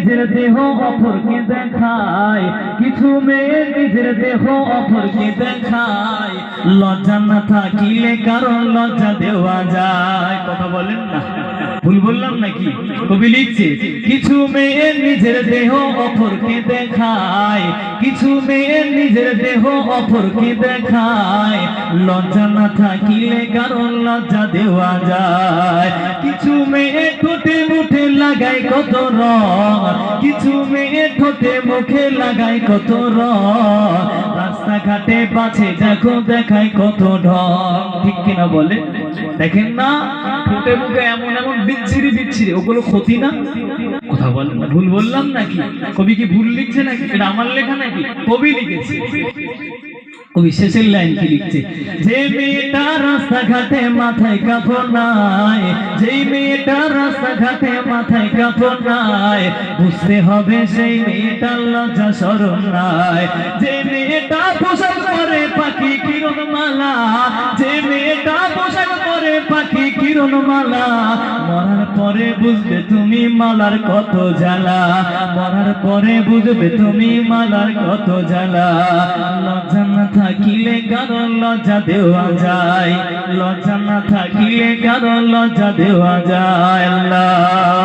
নিজের দেহ অপরকে দেখায়? কিছু মেয়ে নিজের দেহ অপরকে দেখায়? লজ্জা না থাকিলে কারণ লজ্জা দেওয়া যায়। কথা বলেন না। ভুল বললাম নাকি? কবি লিখছে, কিছু মেয়ে নিজের দেহ অপরকে দেখায়? কিছু মেয়ে নিজের দেহ অপরকে দেখায়? লজ্জা না থাকিলে কারণ লজ্জা দেওয়া যায়। লাগায় কত রং। কিছু মেয়ে ঠোঁটে, মুখে লাগায় কত রং। রাস্তাঘাটে বাছে দেখো দেখায় কত ঢং। ঠিক কিনা বলে? দেখেন না, ঠোঁটে, মুখে এমন এমন বিচ্ছিরি বিচ্ছিরি, ওগুলো ক্ষতি না? কথা বল, ভুল বললাম নাকি? কবি কি ভুল লিখছে নাকি? এটা আমার লেখা নাকি? কবি লিখেছে। কবি শেষের লাইন কি লিখছে যে মেয়েটা রাস্তাঘাটে মাথায় কাপড় নাই যে মেয়েটা রাস্তাঘাটে মাথায় কাপড় নাই বুঝতে হবে সেই মেয়েটার লজ্জা সরণ নাই। যে মেয়েটা পোশাক পরে পাখি কিরণ মালা যে মেয়েটা পোশাক পরে পাখি কিরণ মালা মরার পরে বুঝবে তুমি মালার কত জ্বালা, মরার পরে বুঝবে তুমি মালার কত জ্বালা। লজ্জা না থাকিলে কারণ লজ্জা দেওয়া যায়, লজ্জা না থাকিলে কারণ লজ্জা দেওয়া যায়, আল্লাহ।